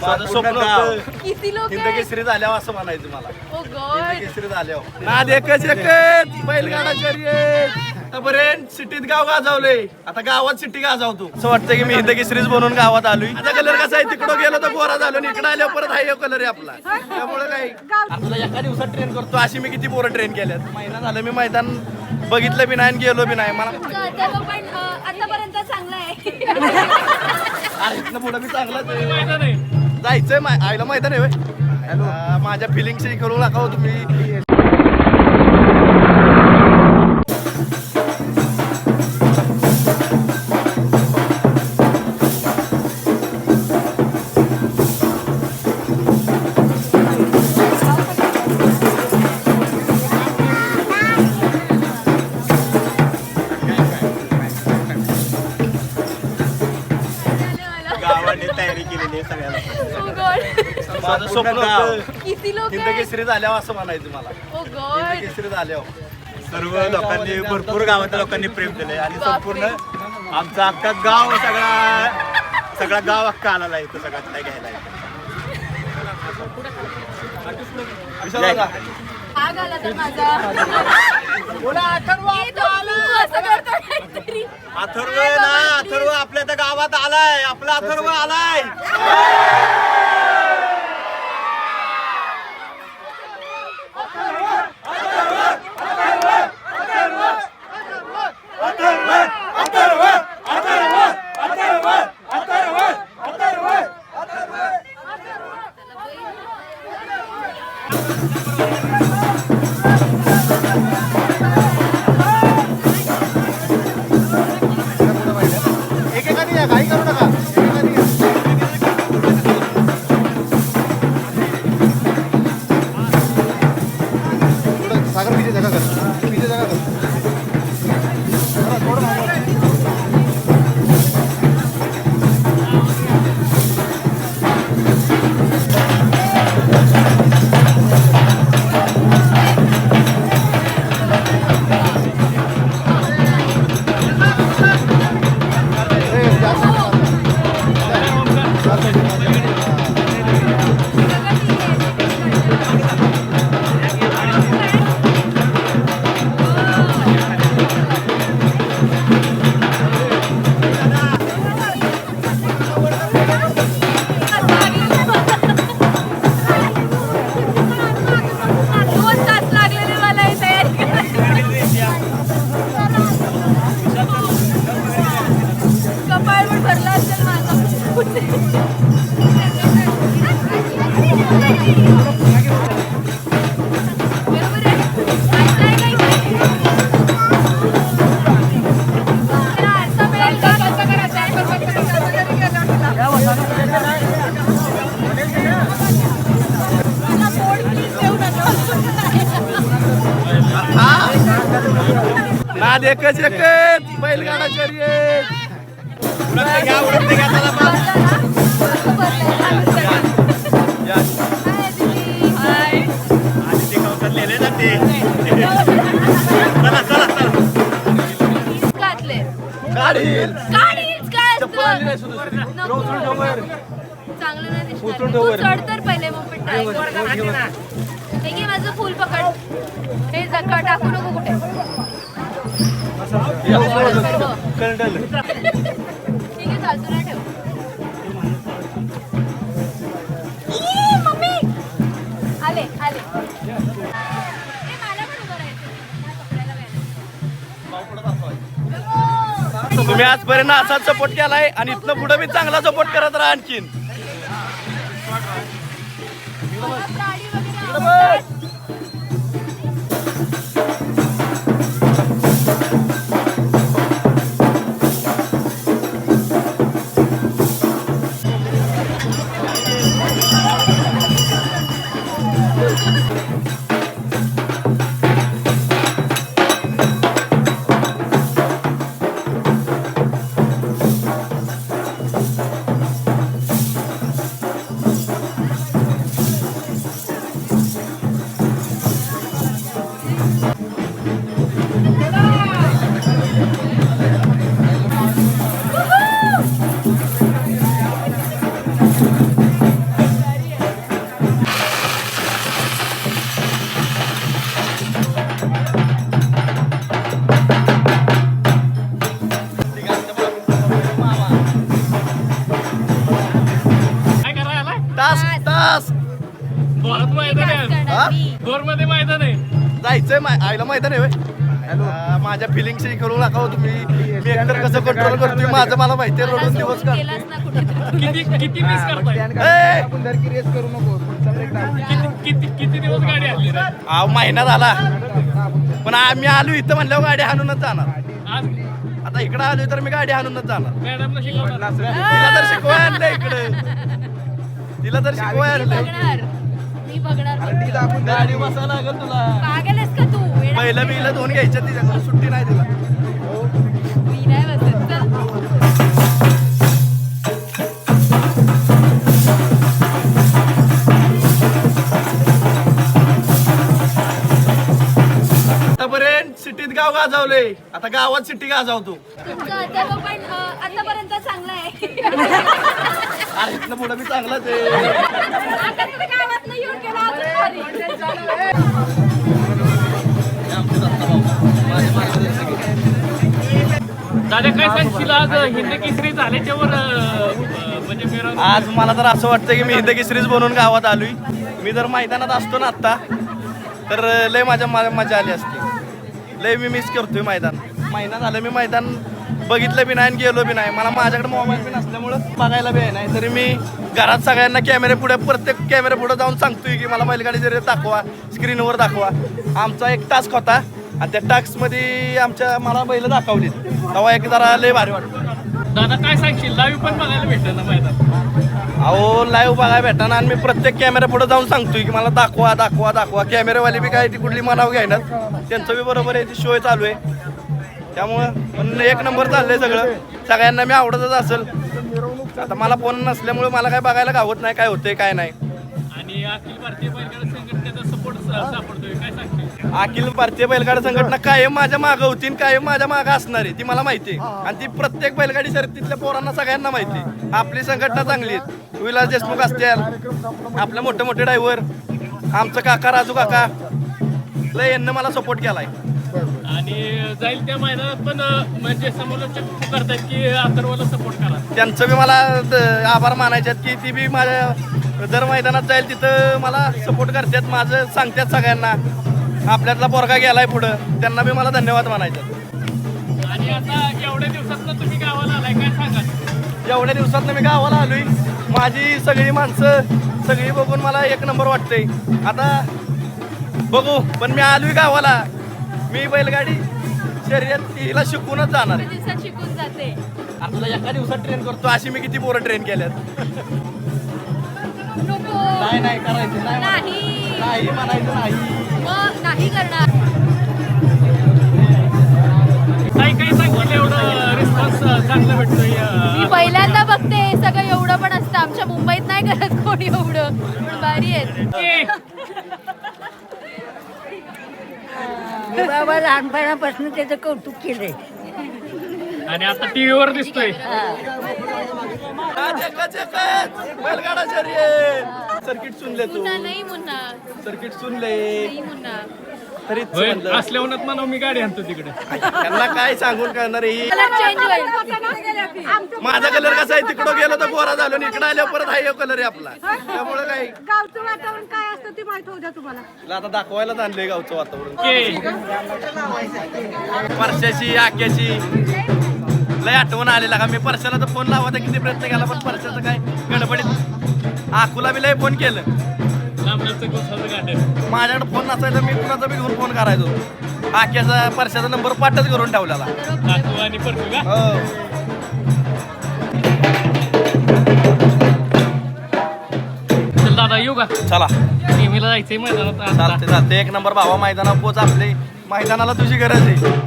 माझं स्वप्न किती लोक झाल्यावर असं म्हणायचं मला. ओ हिंद गॉड केसरी झाल्यावर. नाद एकच एकच. बैलगाडा शर्यत. आतापर्यंत सिटीत गाव गाजवले. आता गावात सिटी गाजवतो. असं वाटतं की मी हिंद केसरीच बनवून गावात आलोय. आता कलर कसा आहे? तिकडं गेलो तर गोरा झालो आणि इकडे आल्यावर परत हाय कलर आहे आपला. त्यामुळे काय? आपल्याला एका दिवसात ट्रेन करतो. अशी मी किती पोरं ट्रेन केल्यात? महिना झालं मी मैदान बघितलं बी नाही आणि गेलो बी नाही. मला त्याचं पण अं, आतापर्यंत चांगलं आहे. अरे इथनं पुढं मी चांगलाच आहे. जायचंय मा- आईला आहे हॅलो. माझ्या फिलिंग्स करू नका हो तुम्ही. तयारी केलेली आहे सगळ्याला ओ गॉड माझं स्वप्न होतं किती लोक हिंद केसरी झाल्यावर असं म्हणायचं मला. ओ हिंद गॉड केसरी झाल्यावर. सर्व लोकांनी भरपूर गावातल्या लोकांनी प्रेम दिलंय आणि संपूर्ण आमचा अख्खा गाव सगळा सगळा गाव अख्खा आलेला तो सगळा काय घ्यायला आग आला तर माझा. अथर्व ना अथर्व आपल्या त्या गावात आलाय आपला अथर्व आलाय एकेकाने 你在这干么 काढील चप्पल आणली नाही चांगलं नाही दिसणार. तू चढ तर पहिले मग try हे घे माझं फुल पकड हे जका टाकू नको कुठे ठीक आहे ठेव मम्मी आले आले तुम्ही आजपर्यंत असाच सपोर्ट केलाय आणि इथलं पुढे मी चांगला सपोर्ट करत राहा आणखीन. भारत मैदान आहे. हा? दोरमध्ये मैदान आहे. जायचंय मा- आईला मैदान आहे होय? आ, माझ्या फिलिंग करू नका हो तुम्ही. मी एकतर कसं कंट्रोल करतोय माझं मला माहिती आहे रडून दिवस का केलास ना कुठेतरी. किती किती मिस करताय? ए! किती किती किती दिवस गाडी आणली रे? अहो महिना झाला पण आम्ही आलो इथं म्हणल्यावर गाडी हाणूनच जाणार. आज? आता इकडे आलोय तर मी गाडी हाणूनच जाणार. मॅडमला शिकवणार. तिला तर शिकवाय आणलंय इकडे. तिला तर शिकवाय बघणार मी बघणार गाडी बसायला लागेल तुला. पागल आहेस का तू? पहिलं बिलं दोन घ्यायच्या तिच्याकडून सुट्टी नाही तिला. गाव गाजवले. आता गावात सिटी गाजवतो. आतापर्यंत चांगलं आहे. पुढे मी चांगलाच आहे. आता तुम्ही गावात नाही येऊन गेला अजून भारी. दादा काय सांगशील? आज हिंद केसरी झाल्याच्यावर म्हणजे आज मला तर असं वाटतं की मी हिंद केसरीच बनवून गावात आलोय. मी जर मैदानात असतो ना आत्ता तर लय माझ्या मजा आली असती. लय मी मिस करतोय मैदान. महिना झालं मी मैदान बघितलं बी नाही आणि गेलो बी नाही. मला माझ्याकडे मोबाईल बी नसल्यामुळं बघायला बी नाही. तरी मी घरात सगळ्यांना कॅमेरे पुढे प्रत्येक कॅमेरे पुढे जाऊन सांगतोय की मला बैलगाडी जरी दाखवा स्क्रीनवर दाखवा. आमचा एक टास्क होता आणि त्या टास्कमध्ये आमच्या मला बैल दाखवली तेव्हा एक जरा लय भारी वाटतं दादा काय सांगशील? लाईव्ह पण बघायला ना मैदान? अहो लाईव्ह बघायला भेटणार आणि मी प्रत्येक कॅमेरा पुढे जाऊन सांगतोय की मला दाखवा दाखवा दाखवा. कॅमेरावाले बी काय ती कुठली मनाव घ्यायनात त्यांचं बी बरोबर आहे ती शो चालू आहे. त्यामुळं पण एक नंबर चाललंय सगळं. सगळ्यांना मी आवडतच असेल. आता मला फोन नसल्यामुळे मला काय बघायला गावत नाही काय होतंय काय नाही. आणि अखिल भारतीय बैलगाडा संघटनेचा सपोर्ट सापडतोय. काय सांगशील? अखिल भारतीय बैलगाडी संघटना कायम माझ्या मागं होती कायम माझ्या मागं असणार आहे ती मला माहिती आहे. आणि ती प्रत्येक बैलगाडी शर्यतीतल्या पोरांना सगळ्यांना माहिती आहे. आपली संघटना चांगली आहे. विलास देशमुख असतील आपले मोठे मोठे ड्रायव्हर आमचं काका राजू काका लय यांनी मला सपोर्ट केलाय. आणि जाईल त्या मैदानात पण म्हणजे समालोचक करतात की अथर्वला सपोर्ट करा. त्यांचं बी मला आभार मानायचे की ती बी माझ्या दर मैदानात जाईल तिथं मला सपोर्ट करतात माझं सांगतात सगळ्यांना. आपल्यातला पोरगा गेलाय पुढं त्यांना बी मला धन्यवाद आहेत. आणि आता एवढ्या दिवसात तुम्ही गावाला आलाय काय सांगा एवढ्या दिवसात मी गावाला आलोय. माझी सगळी माणसं सगळी बघून मला एक नंबर वाटतंय. आता बघू पण मी आलोय गावाला. मी बैलगाडी शर्यत तिला शिकूनच जाणार आहे. दिवसात शिकून जाते. आपल्याला एका दिवसात ट्रेन करतो अशी मी किती पोरं ट्रेन केल्यात. नको नाही नाही करायचं नाही नाही. नाही म्हणायचं नाही. मग नाही करणार. काही काही सांगशील एवढं रिस्पॉन्स चांगला भेटतोय मी पहिल्यांदा बघते हे सगळं एवढं पण असतं. आमच्या मुंबईत नाही करत कोणी एवढं. पण भारी आहेत. मी बाबा लहानपणापासून त्याचं कौतुक केलंय. आणि आता टीव्हीवर दिसतोय. बैलगाडा शर्यत. सर्किट सुनले तू. मुन्ना नाही मुन्ना. सर्किट सुनले. मुन्ना. म्हणलं. असल्यावरच म्हणून मी गाडी आणतो तिकडे. त्यांना काय सांगून करणार ही? माझा कलर कसा आहे? तिकडं गेलो तर गोरा झालो आणि इकडं आल्यावर परत हाय कलर आहे आपला. त्यामुळे काय? गावचं वातावरण काय असतं ते माहीत होऊ द्या तुम्हाला. तुला आता दाखवायलाच आणलंय गावचं वातावरण. की परशाची आक्याची लय आठवण आलेला का? मी परशाला तर फोन लावायचा किती प्रयत्न केला पण परशाचं काय गडबडीत आकुला बी लय फोन केलं. माझ्याकडे फोन नसायचा मी कुणाचा बी घेऊन फोन करायचो. आक्याचा परशाचा नंबर पाठच करून ठेवलेला. हो. चल दादा येऊ का? चला. नेहमीला जायचंय मैदानात. चालते चालते एक नंबर भावा मैदानात पोच आपले. मैदानाला तुझी गरज आहे.